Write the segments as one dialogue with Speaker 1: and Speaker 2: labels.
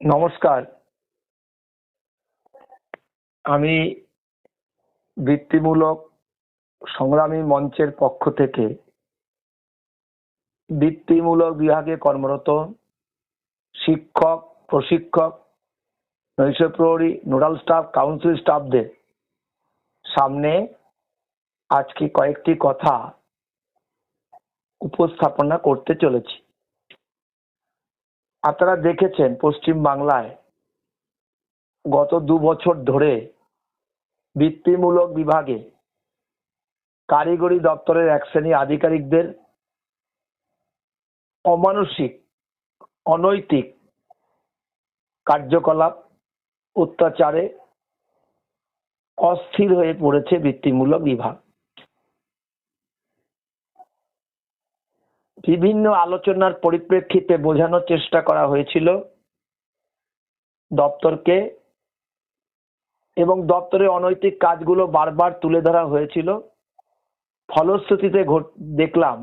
Speaker 1: নমস্কার। আমি বৃত্তিমূলক সংগ্রামী মঞ্চের পক্ষ থেকে বৃত্তিমূলক বিভাগে কর্মরত শিক্ষক, প্রশিক্ষক নৈশ প্রহরী নোডাল স্টাফ, কাউন্সিল স্টাফদের সামনে আজকে কয়েকটি কথা উপস্থাপনা করতে চলেছি। আপনারা দেখেছেন পশ্চিম বাংলায় গত দু বছর ধরে বৃত্তিমূলক বিভাগে কারিগরি দপ্তরের এক শ্রেণি আধিকারিকদের অমানসিক, অনৈতিক কার্যকলাপ, অত্যাচারে অস্থির হয়ে পড়েছে বৃত্তিমূলক বিভাগ। বিভিন্ন আলোচনার পরিপ্রেক্ষিতে বোঝানোর চেষ্টা করা হয়েছিল দপ্তরকে এবং দপ্তরের অনৈতিক কাজগুলো বারবার তুলে ধরা হয়েছিল। ফলশ্রুতিতে দেখলাম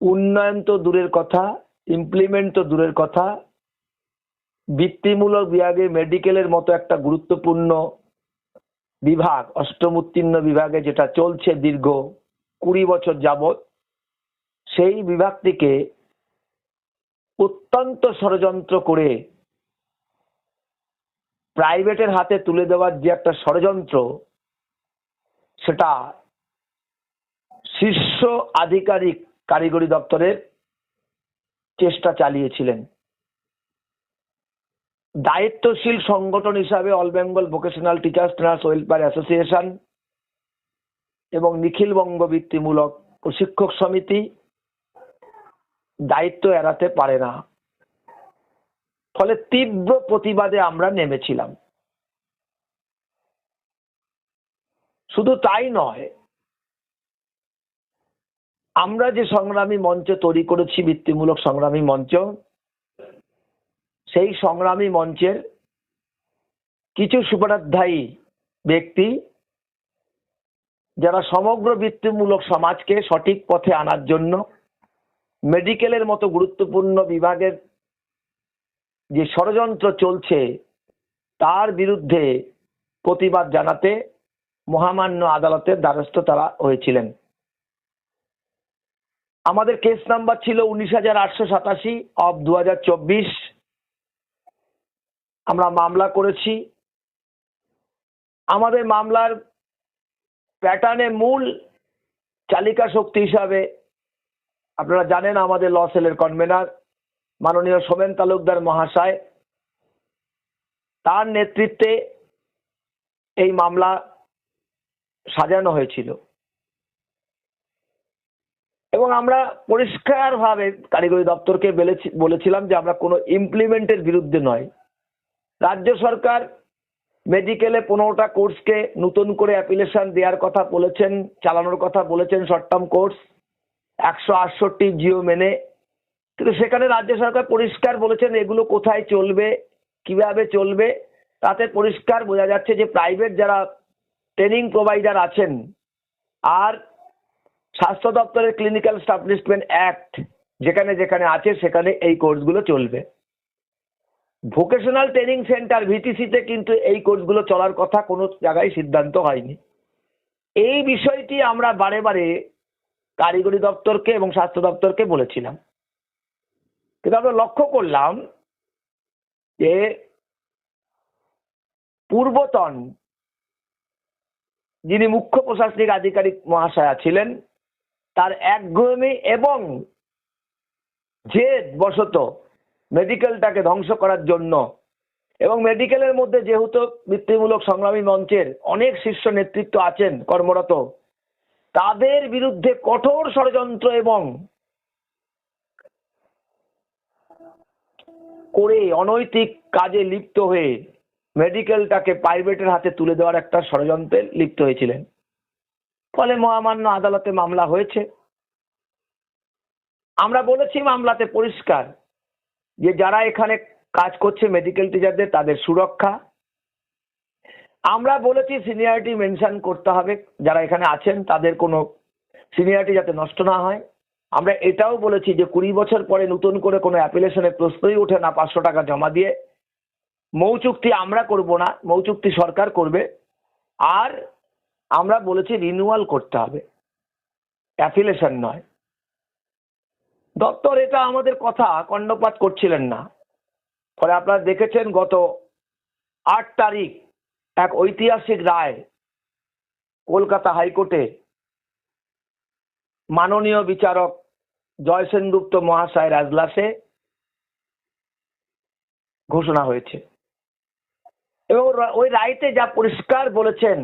Speaker 1: উন্নয়ন তো দূরের কথা ইমপ্লিমেন্ট তো দূরের কথা, বৃত্তিমূলক বিভাগে মেডিকেলের মতো একটা গুরুত্বপূর্ণ বিভাগ অষ্টম উত্তীর্ণ বিভাগে যেটা চলছে দীর্ঘ কুড়ি বছর যাবত সেই বিভাগটিকে অত্যন্ত ষড়যন্ত্র করে প্রাইভেটের হাতে তুলে দেওয়ার যে একটা ষড়যন্ত্র, সেটা শীর্ষ আধিকারিক কারিগরি দপ্তরের চেষ্টা চালিয়েছিলেন। দায়িত্বশীল সংগঠন হিসাবে all Bengal vocational teachers trainers welfare association এবং নিখিলবঙ্গ বৃত্তিমূলক প্রশিক্ষক সমিতি দায়িত্ব এড়াতে পারে না। ফলে তীব্র প্রতিবাদে আমরা নেমেছিলাম। শুধু তাই নয়, আমরা যে সংগ্রামী মঞ্চ তৈরি করেছি, বৃত্তিমূলক সংগ্রামী মঞ্চ, সেই সংগ্রামী মঞ্চের কিছু সুপারাধ্যায়ী ব্যক্তি, যারা সমগ্র বৃত্তিমূলক সমাজকে সঠিক পথে আনার জন্য মেডিকেলের মতো গুরুত্বপূর্ণ বিভাগের যে ষড়যন্ত্র চলছে, তার বিরুদ্ধে প্রতিবাদ জানাতে মহামান্য আদালতের দ্বারস্থ তারা হয়েছিলেন। আমাদের কেস নাম্বার ছিল উনিশ হাজার আটশো সাতাশি অব দু আমরা মামলা করেছি। আমাদের মামলার প্যাটার্নে মূল চালিকা শক্তি হিসাবে আপনারা জানেন আমাদের ল সেলের কনভেনার, মাননীয় সোমেন তালুকদার মহাশয়, তার নেতৃত্বে এই মামলা সাজানো হয়েছিল। এবং আমরা পরিষ্কারভাবে কারিগরি দপ্তরকে বলেছি- বলেছিলাম যে আমরা কোনো ইমপ্লিমেন্টের বিরুদ্ধে নয়। রাজ্য সরকার মেডিকেলে পনেরোটা কোর্সকে নতুন করে অ্যাপ্লিকেশন দেওয়ার কথা বলেছেন, চালানোর কথা বলেছেন শর্ট টার্ম কোর্স একশো আটষট্টি জিও মেনে। কিন্তু সেখানে রাজ্য সরকার পরিষ্কার বলেছেন এগুলো কোথায় চলবে, কীভাবে চলবে, তাতে পরিষ্কার বোঝা যাচ্ছে যে প্রাইভেট যারা ট্রেনিং প্রোভাইডার আছেন আর স্বাস্থ্য দপ্তরের ক্লিনিক্যাল স্টাবলিশমেন্ট অ্যাক্ট যেখানে যেখানে আছে সেখানে এই কোর্সগুলো চলবে। ভোকেশনাল ট্রেনিং সেন্টার ভিটিসিতে কিন্তু এই কোর্সগুলো চলার কথা কোনো জায়গায় সিদ্ধান্ত হয়নি। এই বিষয়টি আমরা বারে বারে কারিগরি দপ্তরকে এবং স্বাস্থ্য দপ্তরকে বলেছিলাম। কিন্তু আমরা লক্ষ্য করলাম যে পূর্বতন যিনি মুখ্য প্রশাসনিক আধিকারিক মহাশয়া ছিলেন, তার একগুয়েমি এবং জেদ বশত মেডিকেলটাকে ধ্বংস করার জন্য এবং মেডিকেলের মধ্যে যেহেতু বৃত্তিমূলক সংগ্রামী মঞ্চের অনেক শীর্ষ নেতৃত্ব আছেন কর্মরত তাদের বিরুদ্ধে কঠোর ষড়যন্ত্র এবং করে অনৈতিক কাজে লিপ্ত হয়ে মেডিকেলটাকে প্রাইভেটের হাতে তুলে দেওয়ার একটা ষড়যন্ত্রে লিপ্ত হয়েছিলেন। ফলে মহামান্য আদালতে মামলা হয়েছে। আমরা বলেছি মামলাতে পরিষ্কার যে যারা এখানে কাজ করছে মেডিকেল টিচারদের তাদের সুরক্ষা আমরা বলেছি সিনিয়রিটি মেনশন করতে হবে। যারা এখানে আছেন, তাদের কোনো সিনিয়রিটি যাতে নষ্ট না হয়। আমরা এটাও বলেছি যে কুড়ি বছর পরে নতুন করে কোনো অ্যাপ্লিকেশনের প্রশ্নই ওঠে না পাঁচশো টাকা জমা দিয়ে। মৌ চুক্তি আমরা করব না, মৌ চুক্তি সরকার করবে। আর আমরা বলেছি রিনিউয়াল করতে হবে। অ্যাফিলেশন নয়। দপ্তর এটা আমাদের কথা, কর্ণপাত করছিলেন না। ফলে আপনারা দেখেছেন গত আট তারিখ এক ঐতিহাসিক রায় কলকাতা হাইকোর্টে মাননীয় বিচারক জয় সেনগুপ্ত মহাশয়ের এজলাসে ঘোষণা হয়েছে। এবং ওই রায়তে যা পরিষ্কার বলেছেন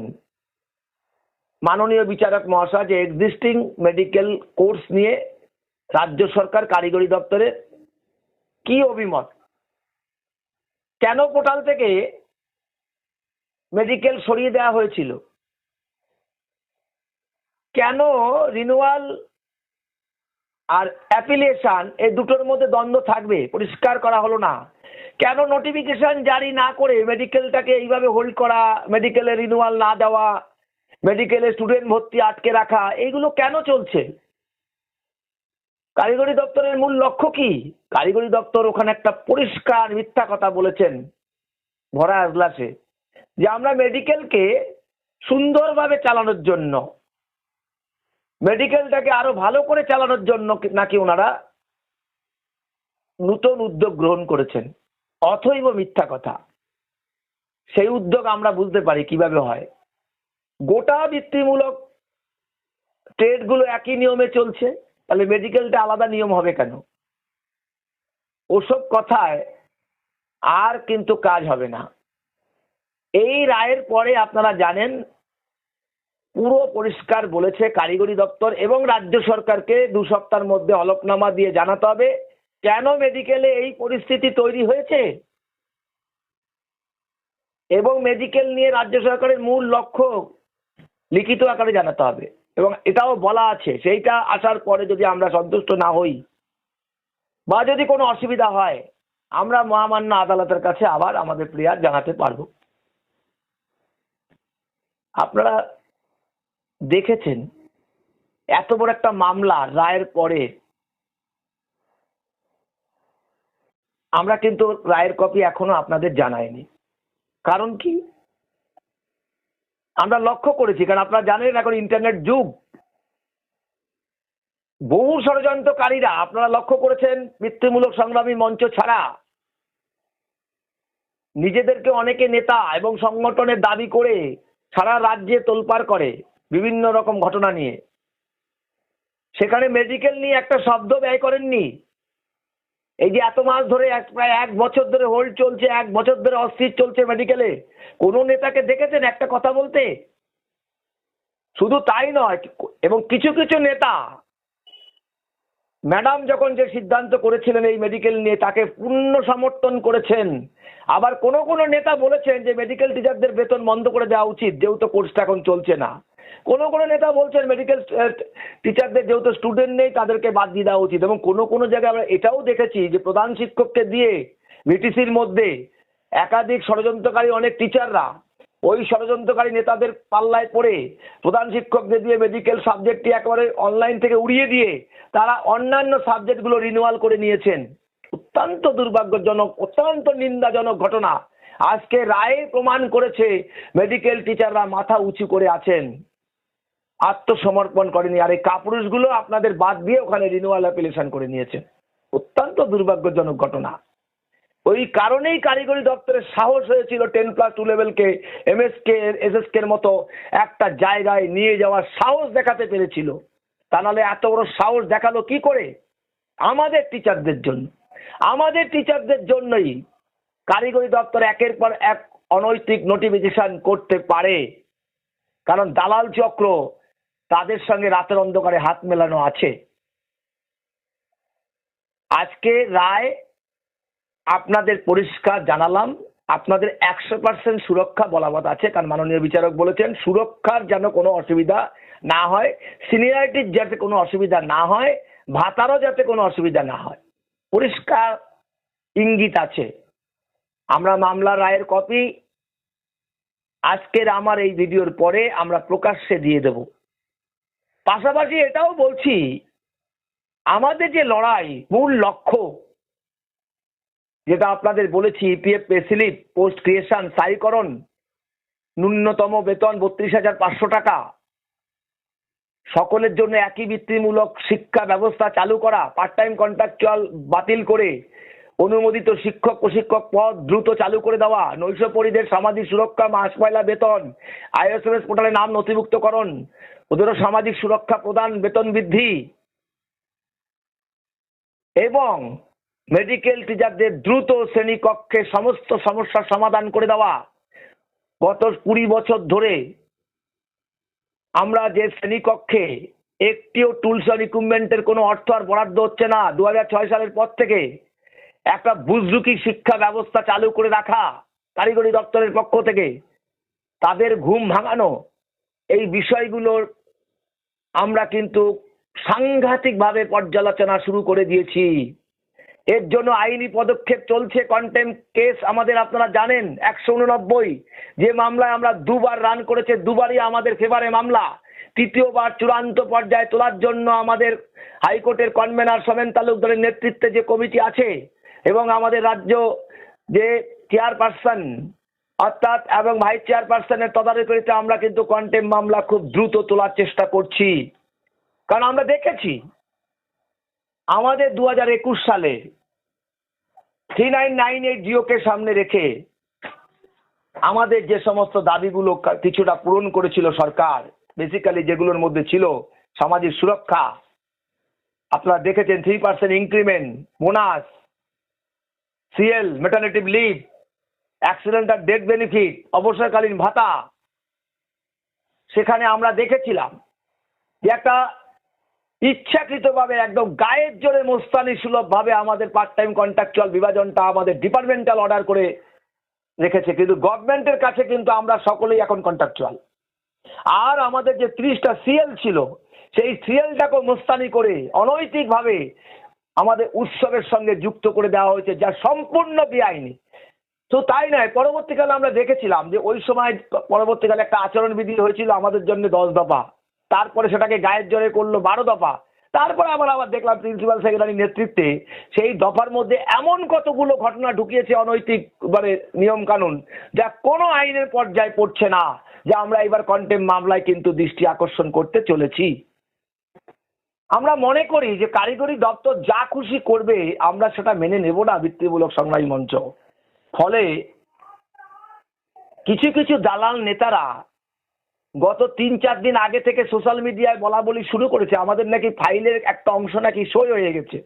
Speaker 1: মাননীয় বিচারক মহাশয় যে এক্সিস্টিং মেডিকেল কোর্স নিয়ে রাজ্য সরকার কারিগরি দপ্তরের কি অভিমত? কেন পোর্টাল থেকে মেডিকেল সরিয়ে দেওয়া হয়েছিল। কেন রিনুয়াল আর অ্যাপিলেশন এই দুটোর মধ্যে দ্বন্দ্ব থাকবে? পরিষ্কার করা হলো না। কেন নোটিফিকেশন জারি না করে মেডিকেলটাকে এইভাবে হোল্ড করা মেডিকেলে রিনুয়াল না দেওয়া মেডিকেলে স্টুডেন্ট ভর্তি আটকে রাখা, এইগুলো কেন চলছে? কারিগরি দপ্তরের মূল লক্ষ্য কি? কারিগরি দপ্তর ওখানে একটা পরিষ্কার মিথ্যা কথা বলেছেন, ভরা আজলাসে যে আমরা মেডিকেলকে সুন্দরভাবে চালানোর জন্য মেডিকেলটাকে আরও ভালো করে চালানোর জন্য নাকি ওনারা নতুন উদ্যোগ গ্রহণ করেছেন? অথৈব মিথ্যা কথা। সেই উদ্যোগ আমরা বুঝতে পারি কীভাবে হয়। গোটা বৃত্তিমূলক ট্রেডগুলো একই নিয়মে চলছে, তাহলে মেডিকেলটা আলাদা নিয়ম হবে কেন? ওসব কথায় আর কিন্তু কাজ হবে না। এই রায়ের পরে আপনারা জানেন, পুরো পরিষ্কার বলেছে কারিগরি দপ্তর এবং রাজ্য সরকারকে দু সপ্তাহের মধ্যে হলফনামা দিয়ে জানাতে হবে, কেন মেডিকেলে এই পরিস্থিতি তৈরি হয়েছে? এবং মেডিকেল নিয়ে রাজ্য সরকারের মূল লক্ষ্য লিখিত আকারে জানাতে হবে, এবং এটাও বলা আছে, সেইটা আসার পরে যদি আমরা সন্তুষ্ট না হই, বা যদি কোনো অসুবিধা হয়, আমরা মহামান্য আদালতের কাছে আবার আমাদের প্রেয়ার জানাতে পারব। আপনারা দেখেছেন, এত বড় একটা মামলা রায়ের পরে। আমরা কিন্তু রায়ের কপি এখনও আপনাদের জানাইনি। কারণ কি? আমরা লক্ষ্য করেছি, কারণ আপনারা জানেন এখন ইন্টারনেট যুগ। বহু ষড়যন্ত্রকারীরা, আপনারা লক্ষ্য করেছেন, বৃত্তিমূলক সংগ্রামী মঞ্চ ছাড়া নিজেদেরকে অনেকে নেতা এবং সংগঠনের দাবি করে সারা রাজ্যে তোলপাড় করে বিভিন্ন রকম ঘটনা নিয়ে। সেখানে মেডিকেল নিয়ে একটা শব্দ ব্যয় করেননি। এই যে এত মাস ধরে এক প্রায় এক বছর ধরে হোল্ড চলছে, এক বছর ধরে অস্থির চলছে মেডিকেলে কোনো নেতাকে দেখেছেন একটা কথা বলতে? শুধু তাই নয়, এবং কিছু কিছু নেতা ম্যাডাম যখন যে সিদ্ধান্ত করেছিলেন এই মেডিকেল নিয়ে, তাকে পূর্ণ সমর্থন করেছেন। আবার কোনো কোনো নেতা বলেছেন যে মেডিকেল টিচারদের বেতন বন্ধ করে দেওয়া উচিত, যেহেতু কোর্সটা এখন চলছে না। কোনো কোনো নেতা বলছেন মেডিকেল টিচারদের যেহেতু স্টুডেন্ট নেই, তাদেরকে বাদ দিয়ে দেওয়া উচিত। এবং কোনো কোনো জায়গায় আমরা এটাও দেখেছি যে প্রধান শিক্ষককে দিয়ে ভিটিসির মধ্যে একাধিক ষড়যন্ত্রকারী অনেক টিচাররা ওই ষড়যন্ত্রকারী নেতাদের পাল্লায় পড়ে প্রধান শিক্ষকদের দিয়ে মেডিকেল সাবজেক্টটি একেবারে অনলাইন থেকে উড়িয়ে দিয়ে তারা অন্যান্য সাবজেক্টগুলো রিনিউয়াল করে নিয়েছেন। অত্যন্ত দুর্ভাগ্যজনক, অত্যন্ত নিন্দাজনক ঘটনা। আজকে রায়ে প্রমাণ করেছে মেডিকেল টিচাররা মাথা উঁচু করে আছেন। আত্মসমর্পণ করেনি। আর এই কাপুরুষগুলো আপনাদের বাদ দিয়ে ওখানে রিনিউয়াল অ্যাপ্লিকেশন করে নিয়েছেন অত্যন্ত দুর্ভাগ্যজনক ঘটনা। ওই কারণেই কারিগরি দপ্তরের সাহস হয়েছিল টেন প্লাস টু লেভেলকে এমএসকে এসএসকে এর মতো একটা জায়গায় নিয়ে যাওয়ার সাহস দেখাতে পেরেছিল। তা নাহলে এত বড় সাহস দেখাল কি করে? আমাদের টিচারদের জন্য। আমাদের টিচারদের জন্যই কারিগরি দপ্তর একের পর এক অনৈতিক নোটিফিকেশন করতে পারে। কারণ দালাল চক্র তাদের সঙ্গে রাতের অন্ধকারে হাত মেলানো আছে। আজকে রায় আপনাদের পরিষ্কার জানালাম। আপনাদের একশো পার্সেন্ট সুরক্ষা বলাবত আছে, কারণ মাননীয় বিচারক বলেছেন, সুরক্ষার যেন কোনো অসুবিধা না হয়, সিনিয়রিটির যাতে কোনো অসুবিধা না হয়, ভাতারও যাতে কোনো অসুবিধা না হয়। পরিষ্কার ইঙ্গিত আছে। আমরা মামলার রায়ের কপি, আজকের আমার এই ভিডিওর পরে আমরা প্রকাশ্যে দিয়ে দেব। পাশাপাশি এটাও বলছি, আমাদের যে লড়াই, মূল লক্ষ্য যেটা আপনাদের বলেছি ইপিএফ পেসিলিপ পোস্ট ক্রিয়েশন স্থায়ীকরণ, ন্যূনতম বেতন বত্রিশ হাজার পাঁচশো টাকা। সকলের জন্য একই বৃত্তিমূলক শিক্ষা ব্যবস্থা চালু করা পার্ট টাইম কন্ট্রাকচুয়াল বাতিল করে, অনুমোদিত শিক্ষক প্রশিক্ষক পদ দ্রুত চালু করে দেওয়া নৈশপরিদের সামাজিক সুরক্ষা, মাস পয়লা বেতন, আইএসএমএস পোর্টালে নাম নথিভুক্তকরণ, ওদেরও সামাজিক সুরক্ষা প্রদান, বেতন বৃদ্ধি। এবং মেডিকেল টিচারদের দ্রুত শ্রেণীকক্ষে সমস্ত সমস্যার সমাধান করে দেওয়া। গত কুড়ি বছর ধরে আমরা যে শ্রেণীকক্ষে একটিও টুলস অ্যান্ড ইকুইপমেন্টের কোনো অর্থ আর বরাদ্দ হচ্ছে না দু সালের পর থেকে একটা বুজরুকি শিক্ষা ব্যবস্থা চালু করে রাখা কারিগরি দপ্তরের পক্ষ থেকে তাদের ঘুম ভাঙানো, এই বিষয়গুলোর আমরা কিন্তু সাংঘাতিকভাবে পর্যালোচনা শুরু করে দিয়েছি। এর জন্য আইনি পদক্ষেপ চলছে কন্টেম কেস আমাদের আপনারা জানেন, একশো উননব্বই। যে মামলায় আমরা দুবার রান করেছে, দুবারই আমাদের ফেভারে মামলা। তৃতীয়বার চূড়ান্ত পর্যায়ে তোলার জন্য আমাদের হাইকোর্টের কনভেনার সোমেন তালুকদারের নেতৃত্বে যে কমিটি আছে এবং আমাদের রাজ্য যে চেয়ারপারসন অর্থাৎ এবং ভাইস চেয়ারপারসনের তদারকিতে আমরা কিন্তু কন্টেম মামলা খুব দ্রুত তোলার চেষ্টা করছি। কারণ আমরা দেখেছি আমাদের দু হাজার একুশ সালে থ্রি নাইন নাইন এইট জিওকে সামনে রেখে আমাদের যে সমস্ত দাবিগুলো কিছুটা পূরণ করেছিল সরকার বেসিক্যালি যেগুলোর মধ্যে ছিল সামাজিক সুরক্ষা, আপনারা দেখেছেন three percent increment bonus CL maternity leave accident আর ডেথ বেনিফিট অবসরকালীন ভাতা, সেখানে আমরা দেখেছিলাম যে একটা ইচ্ছাকৃতভাবে একদম গায়ের জোরে মোস্তানি সুলভ ভাবে আমাদের পার্ট টাইম কন্ট্রাকচুয়াল বিভাজনটা আমাদের ডিপার্টমেন্টাল অর্ডার করে রেখেছে। কিন্তু গভর্নমেন্টের কাছে কিন্তু আমরা সকলেই এখন কন্ট্রাকচুয়াল আর আমাদের যে ত্রিশটা সিএল ছিল, সেই সিএলটাকেও মোস্তানি করে অনৈতিকভাবে আমাদের উৎসবের সঙ্গে যুক্ত করে দেওয়া হয়েছে, যা সম্পূর্ণ বেআইনি। তো তাই নয়, পরবর্তীকালে আমরা দেখেছিলাম যে ওই সময় পরবর্তীকালে একটা আচরণবিধি হয়েছিল আমাদের জন্য দশ দফা। তারপরে সেটাকে গায়ের জোরে করল বারো দফা। তারপরে আবার আবার দেখলাম প্রিন্সিপাল সেক্রেটারির নেতৃত্বে সেই দফার মধ্যে এমন কতগুলো ঘটনা ঢুকিয়েছে অনৈতিক মানে নিয়ম কানুন যা কোনো আইনের পর্যায়ে পড়ছে না, যে আমরা এবার কন্টেম মামলায় কিন্তু দৃষ্টি আকর্ষণ করতে চলেছি। আমরা মনে করি যে কারিগরি দপ্তর যা খুশি করবে আমরা সেটা মেনে নেব না, বৃত্তিমূলক সংগ্রামী মঞ্চ। ফলে কিছু কিছু দালাল নেতারা গত তিন চার দিন আগে থেকে সোশ্যাল মিডিয়ায় বলা বলি শুরু করেছে। আমাদের নাকি ফাইলের একটা অংশ নাকি সই হয়ে গেছে।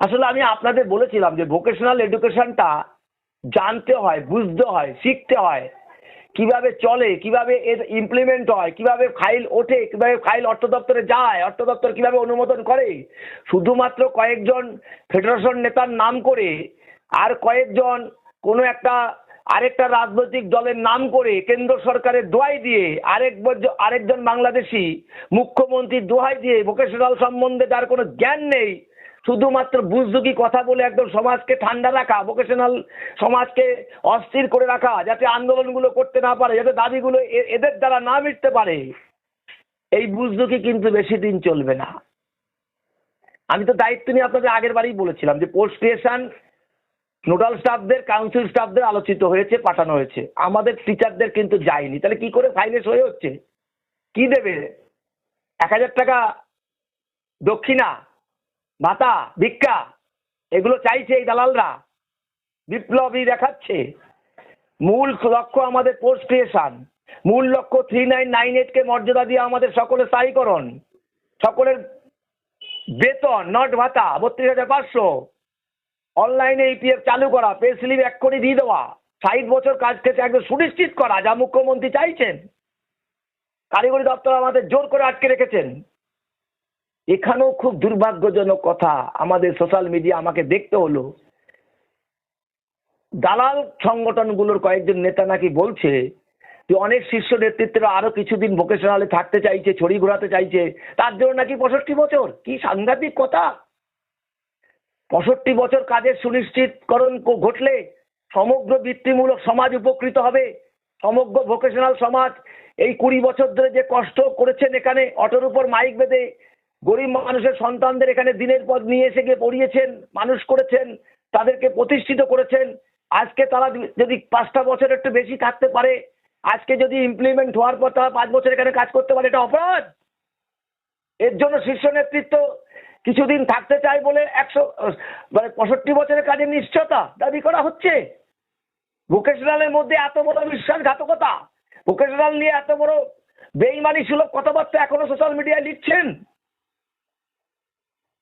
Speaker 1: আসলে আমি আপনাদের বলেছিলাম যে ভোকেশনাল এডুকেশনটা জানতে হয়, বুঝতে হয়, শিখতে হয়। কীভাবে চলে, কীভাবে এর ইমপ্লিমেন্ট হয়, কীভাবে ফাইল ওঠে, কীভাবে ফাইল অর্থ দপ্তরে যায়, অর্থ দপ্তর কীভাবে অনুমোদন করে। শুধুমাত্র কয়েকজন ফেডারেশন নেতার নাম করে আর কয়েকজন কোনো একটা আরেকটা রাজনৈতিক দলের নাম করে কেন্দ্র সরকারের দোয়াই দিয়ে আরেক আরেকজন বাংলাদেশি মুখ্যমন্ত্রীর দোহাই দিয়ে ভোকেশনাল সম্বন্ধে যার কোনো জ্ঞান নেই। শুধুমাত্র বুজদুকি কথা বলে একদম সমাজকে ঠান্ডা রাখা ভোকেশনাল সমাজকে অস্থির করে রাখা, যাতে আন্দোলনগুলো করতে না পারে, যাতে দাবিগুলো এদের দ্বারা না মিটতে পারে। এই বুজদুকি কিন্তু বেশি দিন চলবে না। আমি তো দায়িত্ব নিয়ে আপনাদের আগের বারেই বলেছিলাম যে পোস্ট ক্রিয়েশন নোডাল স্টাফদের কাউন্সিল স্টাফদের আলোচিত হয়েছে, পাঠানো হয়েছে। আমাদের টিচারদের কিন্তু যায়নি। তাহলে কি করে ফাইলে সই হচ্ছে? কি দেবে? এক হাজার টাকা দক্ষিণা, ভাতা, ভিক্ষা, এগুলো চাইছে এই দালালরা। বিপ্লবী দেখাচ্ছে। মূল লক্ষ্য আমাদের পোস্ট ক্রিয়েশন মূল লক্ষ্য থ্রি নাইন নাইন এইটকে মর্যাদা দিয়ে আমাদের সকলের স্থায়ীকরণ। সকলের বেতন নট ভাতা, বত্রিশ হাজার পাঁচশো। অনলাইনে ইপিএফ চালু করা পে স্লিপ এক করে দিয়ে দেওয়া, ষাট বছর কাজ থেকে একদম সুনিশ্চিত করা, যা মুখ্যমন্ত্রী চাইছেন। কারিগরি দপ্তর আমাদের জোর করে আটকে রেখেছেন। এখানেও খুব দুর্ভাগ্যজনক কথা, আমাদের সোশ্যাল মিডিয়া আমাকে দেখতে হলো। দালাল সংগঠনগুলোর কয়েকজন নেতা নাকি বলছে, যে অনেক শীর্ষ নেতৃত্বরা আরও কিছুদিন ভোকেশনালে থাকতে চাইছে ছড়ি ঘোরাতে চাইছে, তার জন্য নাকি পঁয়ষট্টি বছর? কি সাংঘাতিক কথা! পঁয়ষট্টি বছর কাজের সুনিশ্চিতকরণ ঘটলে সমগ্র বৃত্তিমূলক সমাজ উপকৃত হবে। সমগ্র ভোকেশনাল সমাজ এই কুড়ি বছর ধরে যে কষ্ট করেছেন এখানে অটোর উপর মাইক বেঁধে গরিব মানুষের সন্তানদের এখানে দিনের পর নিয়ে এসে গিয়ে পড়িয়েছেন, মানুষ করেছেন, তাদেরকে প্রতিষ্ঠিত করেছেন। আজকে তারা যদি পাঁচটা বছর একটু বেশি থাকতে পারে, আজকে যদি ইমপ্লিমেন্ট হওয়ার পর তারা পাঁচ বছর এখানে কাজ করতে পারে, এটা অপরাধ। এর জন্য শীর্ষ নেতৃত্ব কিছুদিন থাকতে চায় বলে একশো মানে পঁয়ষট্টি বছরের কাজের নিশ্চয়তা দাবি করা হচ্ছে। ভোকেশনালের মধ্যে এত বড় বিশ্বাসঘাতকতা ভোকেশনাল নিয়ে এত বড় বেইমানি সুলভ কথাবার্তা এখনও সোশ্যাল মিডিয়ায় লিখছেন?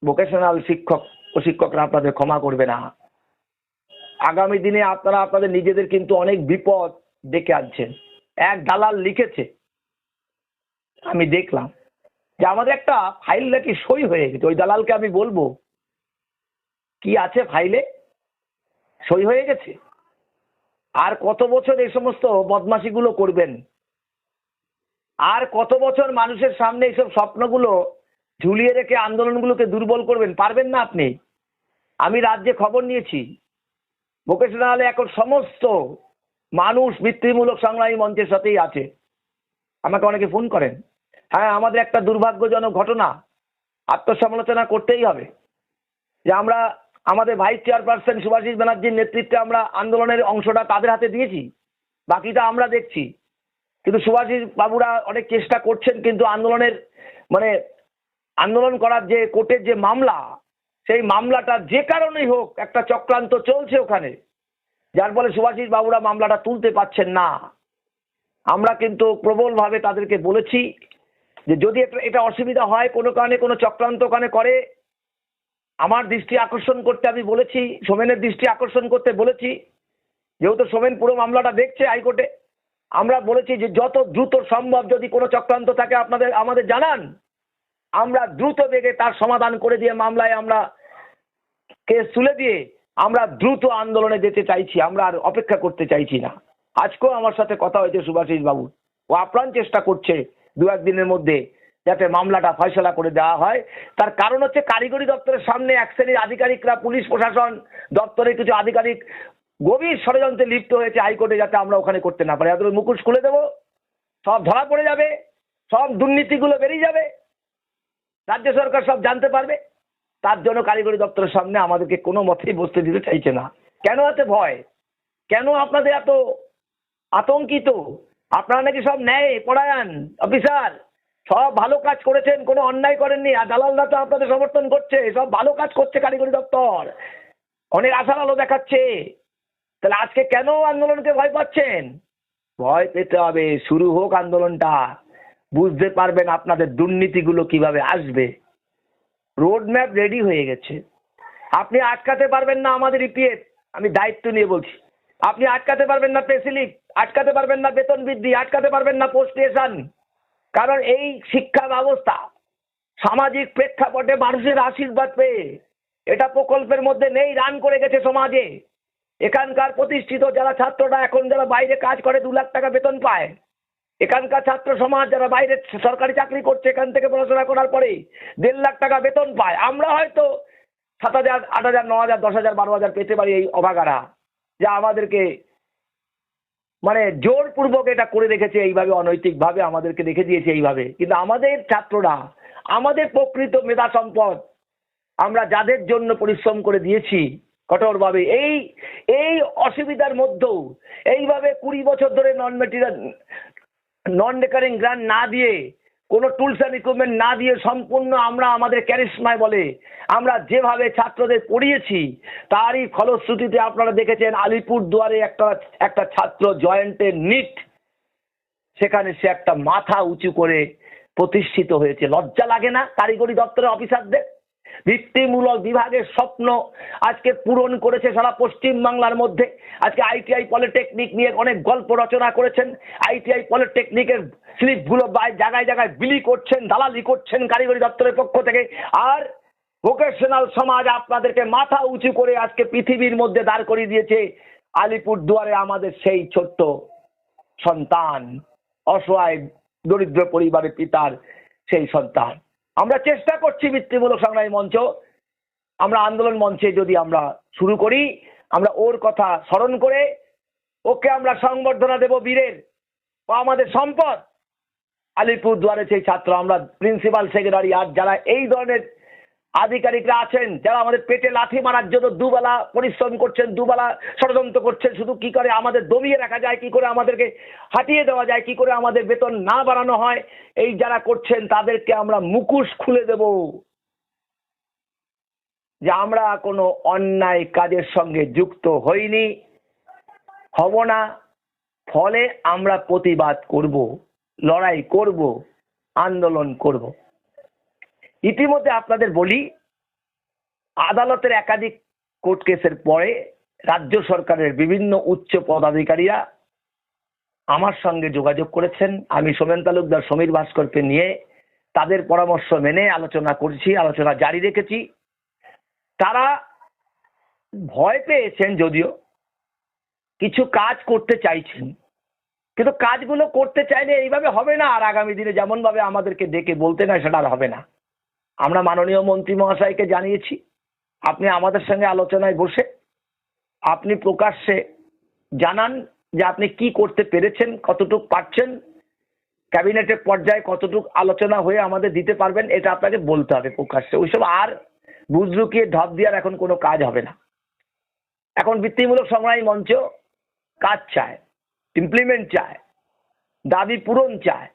Speaker 1: ভোকেশনাল শিক্ষক ও শিক্ষকরা আপনাদের ক্ষমা করবে না। আগামী দিনে আপনারা আপনাদের নিজেদের কিন্তু অনেক বিপদ ডেকে আনছেন। এক দালাল লিখেছে। আমি দেখলাম। যে আমাদের একটা ফাইল নাকি সই হয়ে গেছে। ওই দালালকে আমি বলব, কি আছে ফাইলে সই হয়ে গেছে? আর কত বছর এই সমস্ত বদমাশিগুলো করবেন? আর কত বছর মানুষের সামনে এইসব স্বপ্নগুলো ঝুলিয়ে রেখে আন্দোলনগুলোকে দুর্বল করবেন? পারবেন না আপনি। আমি রাজ্যে খবর নিয়েছি, মুকেশ ভোকেশনালে এখন সমস্ত মানুষ বৃত্তিমূলক সংগ্রামী মঞ্চের সাথেই আছে। আমাকে অনেকে ফোন করেন। হ্যাঁ আমাদের একটা দুর্ভাগ্যজনক ঘটনা। আত্মসমালোচনা করতেই হবে। যে আমরা, আমাদের ভাইস চেয়ারপারসন সুভাষিস ব্যানার্জির নেতৃত্বে আমরা আন্দোলনের অংশটা তাদের হাতে দিয়েছি। বাকিটা আমরা দেখছি। কিন্তু সুভাষিস বাবুরা অনেক চেষ্টা করছেন, কিন্তু আন্দোলনের মানে আন্দোলন করার যে কোর্টের যে মামলা, সেই মামলাটা যে কারণেই হোক, একটা চক্রান্ত চলছে ওখানে। যার ফলে সুভাষিস বাবুরা মামলাটা তুলতে পারছেন না। আমরা কিন্তু প্রবলভাবে তাদেরকে বলেছি যে যদি এটা এটা অসুবিধা হয় কোনো কারণে, কোনো চক্রান্ত ওখানে করে, আমার দৃষ্টি আকর্ষণ করতে আমি বলেছি, সোমেনের দৃষ্টি আকর্ষণ করতে বলেছি, যেহেতু সোমেন পুরো মামলাটা দেখছে হাইকোর্টে, আমরা বলেছি যে যত দ্রুত সম্ভব যদি কোনো চক্রান্ত থাকে আপনাদের, আমাদের জানান। আমরা দ্রুত বেগে তার সমাধান করে দিয়ে মামলায় আমরা কেস তুলে দিয়ে আমরা দ্রুত আন্দোলনে যেতে চাইছি, আমরা আর অপেক্ষা করতে চাইছি না। আজকেও আমার সাথে কথা হয়েছে সুভাষিস বাবু ও আপ্রাণ চেষ্টা করছে দু একদিনের মধ্যে যাতে মামলাটা ফয়সলা করে দেওয়া হয়। তার কারণ হচ্ছে কারিগরি দপ্তরের সামনে এক শ্রেণির আধিকারিকরা, পুলিশ প্রশাসন দপ্তরের কিছু আধিকারিক গভীর ষড়যন্ত্রে লিপ্ত হয়েছে হাইকোর্টে যাতে আমরা ওখানে করতে না পারি। এত মুখোশ খুলে দেবো। সব ধরা পড়ে যাবে। সব দুর্নীতিগুলো বেরিয়ে যাবে। রাজ্য সরকার সব জানতে পারবে। তার জন্য কারিগরি দপ্তরের সামনে আমাদেরকে কোনো মতেই বসতে দিতে চাইছে না। কেন এত ভয়? কেন আপনাদের এত আতঙ্কিত? আপনারা নাকি সব নেয় পড়ায়ান অফিসার? সব ভালো কাজ করেছেন, কোনো অন্যায় করেননি। আর দালালরা তো আপনাদের সমর্থন করছে, সব ভালো কাজ করছে কারিগরি দপ্তর। অনেক আশার আলো দেখাচ্ছে। তাহলে আজকে কেন আন্দোলনকে ভয় পাচ্ছেন? ভয় পেতে হবে, শুরু হোক আন্দোলনটা। বুঝতে পারবেন আপনাদের দুর্নীতিগুলো কীভাবে আসবে। রোড ম্যাপ রেডি হয়ে গেছে। আপনি আটকাতে পারবেন না আমাদের ইপিএফ। আমি দায়িত্ব নিয়ে বলছি। আপনি আটকাতে পারবেন না পে স্লিপ আটকাতে পারবেন না বেতন বৃদ্ধি, আটকাতে পারবেন না পোস্ট কারণ এই শিক্ষা ব্যবস্থা সামাজিক প্রেক্ষাপটে মানুষের আশীর্বাদ পেয়ে এটা প্রকল্পের মধ্যে নেই, রান করে গেছে সমাজে। এখানকার প্রতিষ্ঠিত যারা ছাত্ররা এখন যারা বাইরে কাজ করে, দু লাখ টাকা বেতন পায়। এখানকার ছাত্র সমাজ যারা বাইরে সরকারি চাকরি করছে, এখান থেকে পড়াশোনা করার পরে দেড় লাখ টাকা বেতন পায়। আমরা হয়তো সাত হাজার, আট হাজার, ন হাজার, দশ হাজার, বারো হাজার পেতে পারি এই অভাগারা। যা আমাদেরকে মানে জোরপূর্বক এটা করে রেখেছে এইভাবে, অনৈতিকভাবে আমাদেরকে রেখে দিয়েছে এইভাবে। কিন্তু আমাদের ছাত্ররা, আমাদের প্রকৃত মেধা সম্পদ, আমরা যাদের জন্য পরিশ্রম করে দিয়েছি কঠোরভাবে, এই এই অসুবিধার মধ্যেও এইভাবে কুড়ি বছর ধরে non material non recurring grant না দিয়ে কোনো টুলস অ্যান্ড ইকুইপমেন্ট না দিয়ে সম্পূর্ণ আমরা আমাদের ক্যারিশমায় বলে আমরা যেভাবে ছাত্রদের পড়িয়েছি, তারই ফলশ্রুতিতে আপনারা দেখেছেন আলিপুর দুয়ারে একটা একটা ছাত্র জয়েন্টের নিট, সেখানে সে একটা মাথা উঁচু করে প্রতিষ্ঠিত হয়েছে। লজ্জা লাগে না কারিগরি দপ্তরের অফিসারদের ভিত্তিমূলক বিভাগের স্বপ্ন আজকে পূরণ করেছে সারা পশ্চিম বাংলার মধ্যে। আজকে আইটিআই পলিটেকনিক নিয়ে অনেক গল্প রচনা করেছেন। আইটিআই পলিটেকনিকের স্লিপগুলো জায়গায় জায়গায় বিলি করছেন, দালালি করছেন কারিগরি দপ্তরের পক্ষ থেকে। আর ভোকেশনাল সমাজ আপনাদেরকে মাথা উঁচু করে আজকে পৃথিবীর মধ্যে দাঁড় করিয়ে দিয়েছে। আলিপুর দুয়ারে আমাদের সেই ছোট্ট সন্তান, অসহায়, দরিদ্র পরিবারের পিতার সেই সন্তান। আমরা চেষ্টা করছি বৃত্তিমূলক সংগ্রামী মঞ্চ। আমরা আন্দোলন মঞ্চে যদি আমরা শুরু করি, আমরা ওর কথা স্মরণ করে, ওকে আমরা সংবর্ধনা দেব বীরের। ও আমাদের সম্পদ। আলিপুর দুয়ারে সেই ছাত্র আমরা প্রিন্সিপাল সেক্রেটারি আর যারা এই ধরনের আধিকারিকরা আছেন, যারা আমাদের পেটে লাথি মারার জন্য দুবেলা পরিশ্রম করছেন, দুবেলা ষড়যন্ত্র করছেন, শুধু কি করে আমাদের দমিয়ে রাখা যায়, কি করে আমাদেরকে হাঁটিয়ে দেওয়া যায়, কি করে আমাদের বেতন না বাড়ানো হয়, এই যারা করছেন তাদেরকে আমরা মুকুশ খুলে দেব। যে আমরা কোনো অন্যায় কাজের সঙ্গে যুক্ত হইনি, হব না, ফলে আমরা প্রতিবাদ করব, লড়াই করব, আন্দোলন করব। ইতিমধ্যে আপনাদের বলি, আদালতের একাধিক কোর্ট কেসের পরে রাজ্য সরকারের বিভিন্ন উচ্চ পদাধিকারীরা আমার সঙ্গে যোগাযোগ করেছেন। আমি সোমেন তালুকদার, সমীর ভাস্করকে নিয়ে তাদের পরামর্শ মেনে আলোচনা করছি, আলোচনা জারি রেখেছি। তারা ভয় পেয়েছেন যদিও, কিছু কাজ করতে চাইছেন। কিন্তু কাজগুলো করতে চাইলে এইভাবে হবে না, আর আগামী দিনে যেমন ভাবে আমাদেরকে ডেকে বলতে না সেটা আর হবে না। আমরা মাননীয় মন্ত্রী মহাশয়কে জানিয়েছি, আপনি আমাদের সঙ্গে আলোচনায় বসে, আপনি প্রকাশ্যে জানান যে আপনি কি করতে পেরেছেন, কতটুক পারছেন, ক্যাবিনেটের পর্যায়ে কতটুক আলোচনা হয়ে আমাদের দিতে পারবেন, এটা আপনাকে বলতে হবে প্রকাশ্যে। ওইসব আর বুঝলুকিয়ে ঢপ দেওয়ার এখন কোনো কাজ হবে না। এখন বৃত্তিমূলক সংগ্রামী মঞ্চ কাজ চায় ইমপ্লিমেন্ট চায়, দাবি পূরণ চায়।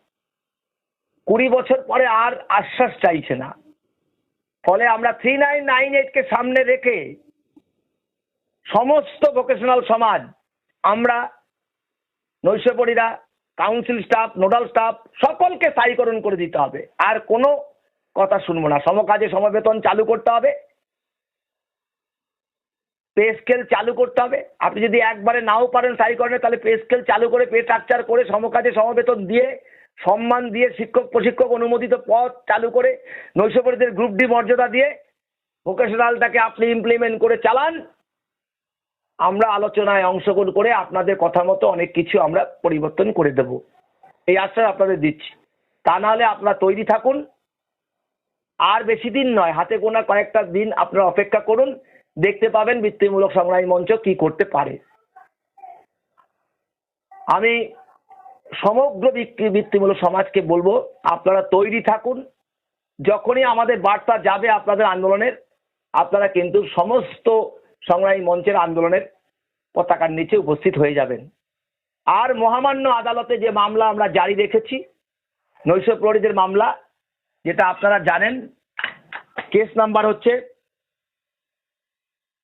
Speaker 1: কুড়ি বছর পরে আর আশ্বাস চাইছে না। ফলে আমরা থ্রি নাইন নাইন এইটকে সামনে রেখে সমস্ত ভোকেশনাল সমাজ, আমরা নৈশপরীরা কাউন্সিল স্টাফ নোডাল স্টাফ সকলকে স্থায়ীকরণ করে দিতে হবে। আর কোনো কথা শুনব না। সমকাজে সমবেতন চালু করতে হবে। পে স্কেল চালু করতে হবে। আপনি যদি একবারে নাও পারেন স্থায়ীকরণে, তাহলে পে স্কেল চালু করে, পে স্ট্রাকচার করে, সমকাজে সমবেতন দিয়ে সম্মান দিয়ে শিক্ষক, প্রশিক্ষক অনুমোদিত পদ চালু করে নৈশপরীদের গ্রুপ ডি মর্যাদা দিয়ে ভোকেশনালটাকে আপনি ইমপ্লিমেন্ট করে চালান। আমরা আলোচনায় অংশগ্রহণ করে আপনাদের কথা মতো অনেক কিছু আমরা পরিবর্তন করে দেব। এই আশ্বাস আপনাদের দিচ্ছি। তা নাহলে আপনারা তৈরি থাকুন। আর বেশি দিন নয়, হাতে গোনা কয়েকটা দিন আপনারা অপেক্ষা করুন। দেখতে পাবেন বৃত্তিমূলক সংগ্রামী মঞ্চ কি করতে পারে। আমি সমগ্র বৃত্তি- বৃত্তিমূলক সমাজকে বলব, আপনারা তৈরি থাকুন। যখনই আমাদের বার্তা যাবে আপনাদের আন্দোলনের, আপনারা কিন্তু সমস্ত সংগ্রামী মঞ্চের আন্দোলনের পতাকার নিচে উপস্থিত হয়ে যাবেন। আর মহামান্য আদালতে যে মামলা আমরা জারি রেখেছি, নৈশ প্রহরীদের মামলা, যেটা আপনারা জানেন, কেস নাম্বার হচ্ছে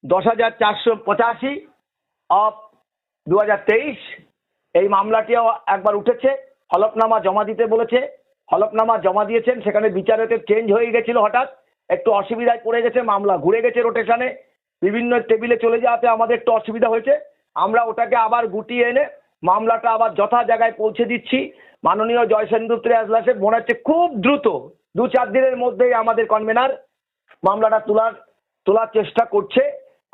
Speaker 1: দশ হাজার চারশো পঁচাশি অফ দু হাজার তেইশ এই মামলাটিও একবার উঠেছে, হলফনামা জমা দিতে বলেছে, হলফনামা জমা দিয়েছেন, সেখানে বিচারকের চেঞ্জ হয়ে গেছিল হঠাৎ, একটু অসুবিধায় পড়ে গেছে, মামলা ঘুরে গেছে রোটেশনে বিভিন্ন টেবিলে চলে যাওয়াতে আমাদের একটু অসুবিধা হয়েছে, আমরা ওটাকে আবার গুটিয়ে এনে মামলাটা আবার যথা জায়গায় পৌঁছে দিচ্ছি, মাননীয় জয়সেন্দুত্রে আসলাসে মনে হচ্ছে খুব দ্রুত, দু চার দিনের মধ্যেই আমাদের কনভেনার মামলাটা তোলার তোলার চেষ্টা করছে,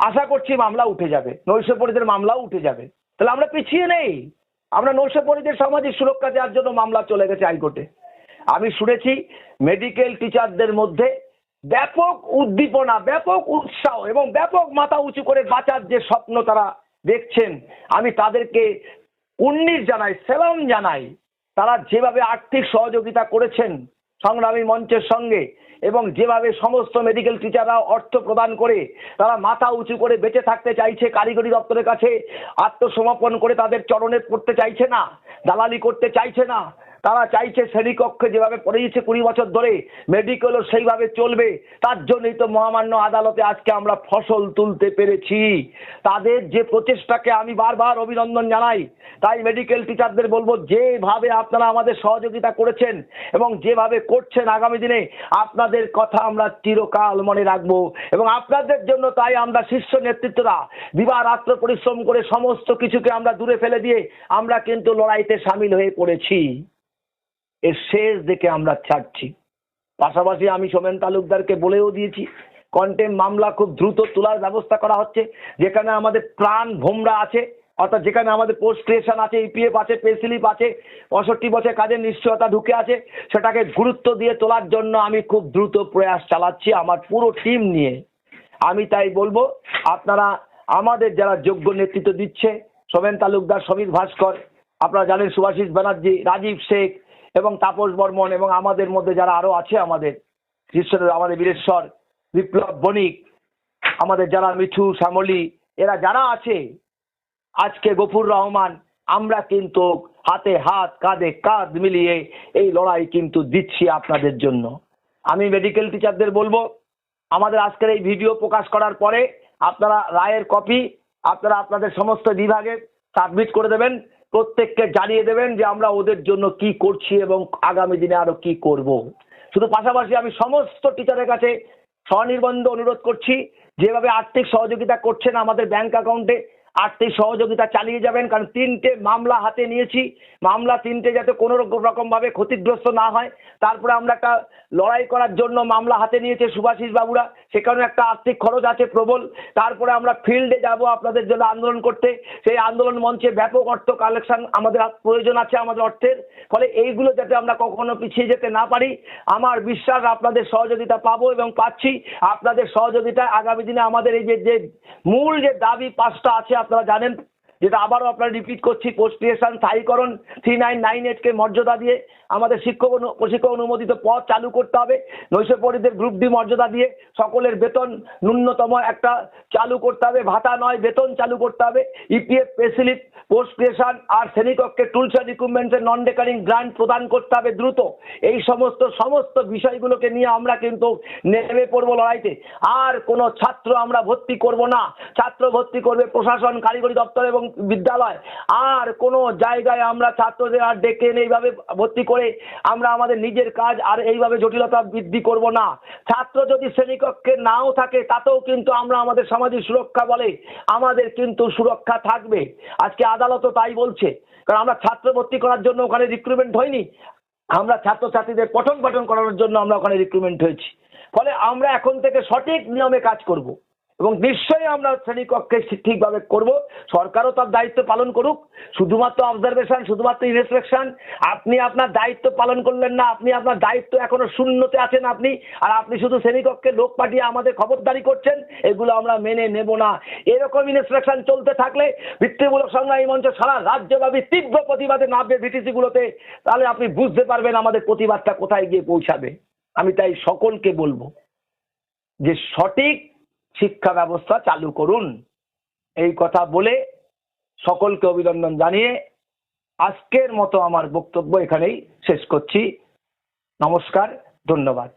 Speaker 1: আশা করছি মামলা উঠে যাবে নৈশপরীদের মামলাও উঠে যাবে, তাহলে আমরা পিছিয়ে নেই। আমরা নৈশপরীদের সামাজিক সুরক্ষা দেওয়ার জন্য মামলা চলে গেছে হাইকোর্টে। আমি শুনেছি মেডিকেল টিচারদের মধ্যে ব্যাপক উদ্দীপনা, ব্যাপক উৎসাহ এবং ব্যাপক মাথা উঁচু করে বাঁচার যে স্বপ্ন তারা দেখছেন, আমি তাদেরকে উন্নিশ জানাই, সেলাম জানাই। তারা যেভাবে আর্থিক সহযোগিতা করেছেন সংগ্রামী মঞ্চের সঙ্গে এবং যেভাবে সমস্ত মেডিকেল টিচাররা অর্থ প্রদান করে, তারা মাথা উঁচু করে বেঁচে থাকতে চাইছে, কারিগরি দপ্তরের কাছে আত্মসমর্পণ করে তাদের চরণে পড়তে চাইছে না, দালালি করতে চাইছে না তারা চাইছে শ্রেণীকক্ষে যেভাবে পড়িয়েছে কুড়ি বছর ধরে মেডিকেলও সেইভাবে চলবে, তার জন্যই তো মহামান্য আদালতে আজকে আমরা ফসল তুলতে পেরেছি। তাদের যে প্রচেষ্টাকে আমি বারবার অভিনন্দন জানাই, তাই মেডিকেল টিচারদের বলব, যেভাবে আপনারা আমাদের সহযোগিতা করেছেন এবং যেভাবে করছেন আগামী দিনে, আপনাদের কথা আমরা চিরকাল মনে রাখব। এবং আপনাদের জন্য তাই আমরা শীর্ষ নেতৃত্বরা দিবা রাত্র পরিশ্রম করে সমস্ত কিছুকে আমরা দূরে ফেলে দিয়ে আমরা কিন্তু লড়াইতে সামিল হয়ে পড়েছি। এর শেষ দিকে আমরা ছাড়ছি। পাশাপাশি আমি সোমেন তালুকদারকে বলেও দিয়েছি কন্টেম মামলা খুব দ্রুত তোলার ব্যবস্থা করা হচ্ছে। যেখানে আমাদের প্রাণ ভোমরা আছে, অর্থাৎ যেখানে আমাদের পোস্ট ক্রিয়েশন আছে ইপিএফ আছে পে স্লিপ আছে, পঁয়ষট্টি বছর কাজের নিশ্চয়তা ঢুকে আছে, সেটাকে গুরুত্ব দিয়ে তোলার জন্য আমি খুব দ্রুত প্রয়াস চালাচ্ছি আমার পুরো টিম নিয়ে। আমি তাই বলব, আপনারা আমাদের যারা যোগ্য নেতৃত্ব দিচ্ছে, সোমেন তালুকদার, সমীর ভাস্কর, আপনারা জানেন সুভাষিস ব্যানার্জি, রাজীব শেখ এবং তাপস বর্মন এবং আমাদের মধ্যে যারা আরও আছে আমাদের ঈশ্বর আমাদের বীরেশ্বর, বিপ্লব বণিক, আমাদের যারা মিঠু, শ্যামলী, এরা যারা আছে, আজকে গফুর রহমান, আমরা কিন্তু হাতে হাত, কাঁধে কাঁধ মিলিয়ে এই লড়াই কিন্তু দিচ্ছি আপনাদের জন্য। আমি মেডিকেল টিচারদের বলব, আমাদের আজকের এই ভিডিও প্রকাশ করার পরে আপনারা রায়ের কপি আপনারা আপনাদের সমস্ত বিভাগে সাবমিট করে দেবেন। প্রত্যেককে জানিয়ে দেবেন যে আমরা ওদের জন্য কি করছি এবং আগামী দিনে আরও কি করব। শুধু পাশাপাশি আমি সমস্ত টিচারের কাছে স্বনির্বন্ধ অনুরোধ করছি, যেভাবে আর্থিক সহযোগিতা করছেন আমাদের ব্যাংক অ্যাকাউন্টে আর্থিক সহযোগিতা চালিয়ে যাবেন, কারণ তিনটে মামলা হাতে নিয়েছি। মামলা তিনটে যাতে কোনো রকম ভাবে ক্ষতিগ্রস্ত না হয়। তারপরে আমরা একটা লড়াই করার জন্য মামলা হাতে নিয়েছে সুভাষিস বাবুরা। সেখানে একটা আর্থিক খরচ আছে প্রবল। তারপরে আমরা ফিল্ডে যাব আপনাদের জন্য আন্দোলন করতে। সেই আন্দোলন মঞ্চে ব্যাপক অর্থ কালেকশন আমাদের প্রয়োজন আছে আমাদের অর্থের। ফলে এইগুলো যাতে আমরা কখনো পিছিয়ে যেতে না পারি, আমার বিশ্বাস আপনাদের সহযোগিতা পাবো এবং পাচ্ছি। আপনাদের সহযোগিতা আগামী দিনে আমাদের এই যে যে মূল যে দাবি পাঁচটা আছে আপনারা জানেন যেটা আবারও আপনারা রিপিট করছি পোস্ট ক্রিয়েশন স্থায়ীকরণ থ্রি নাইন নাইন এইটকে মর্যাদা দিয়ে আমাদের শিক্ষক প্রশিক্ষক অনুমোদিত পদ চালু করতে হবে। নৈশপরিদের গ্রুপ ডি মর্যাদা দিয়ে সকলের বেতন ন্যূনতম একটা চালু করতে হবে। ভাতা নয়, বেতন চালু করতে হবে। ইপিএফ পেসিলিপ পোস্ট ক্রিয়েশন আর শ্রেণীকক্ষে টুলস অ্যান্ড ইকুইপমেন্টসের নন ডেকারিং গ্রান্ট প্রদান করতে হবে দ্রুত। এই সমস্ত সমস্ত বিষয়গুলোকে নিয়ে আমরা কিন্তু নেমে পড়ব লড়াইতে। আর কোনো ছাত্র আমরা ভর্তি করব না। ছাত্র ভর্তি করবে প্রশাসন, কারিগরি দপ্তর এবং বিদ্যালয়। আর কোনো জায়গায় আমরা ছাত্রদের আর ডেকে এনে এইভাবে ভর্তি করে আমরা আমাদের নিজের কাজ আর এইভাবে জটিলতা বৃদ্ধি করব না। ছাত্র যদি শ্রেণীকক্ষে নাও থাকে, তাতেও কিন্তু আমরা আমাদের সামাজিক সুরক্ষা বলে, আমাদের কিন্তু সুরক্ষা থাকবে। আজকে আদালতও তাই বলছে। কারণ আমরা ছাত্র ভর্তি করার জন্য ওখানে রিক্রুটমেন্ট হয়নি। আমরা ছাত্রছাত্রীদের পঠন পাঠন করানোর জন্য আমরা ওখানে রিক্রুটমেন্ট হয়েছি। ফলে আমরা এখন থেকে সঠিক নিয়মে কাজ করব। এবং নিশ্চয়ই আমরা শ্রেণীকক্ষে ঠিকভাবে করব। সরকারও তার দায়িত্ব পালন করুক। শুধুমাত্র অবজারভেশন শুধুমাত্র ইনস্ট্রাকশন আপনি আপনার দায়িত্ব পালন করলেন না, আপনি আপনার দায়িত্ব এখনও শূন্যতে আছেন আপনি। আর আপনি শুধু শ্রেণীকক্ষে লোক পাঠিয়ে আমাদের খবরদারি করছেন, এগুলো আমরা মেনে নেব না। এরকম ইনস্ট্রাকশন চলতে থাকলে ভিত্তিমূলক সংগ্রামী মঞ্চ সারা রাজ্যব্যাপী তীব্র প্রতিবাদে নামবে ভিটিসিগুলোতে তাহলে আপনি বুঝতে পারবেন আমাদের প্রতিবাদটা কোথায় গিয়ে পৌঁছাবে। আমি তাই সকলকে বলব যে সঠিক শিক্ষা ব্যবস্থা চালু করুন। এই কথা বলে সকলকে অভিনন্দন জানিয়ে আজকের মতো আমার বক্তব্য এখানেই শেষ করছি। নমস্কার, ধন্যবাদ।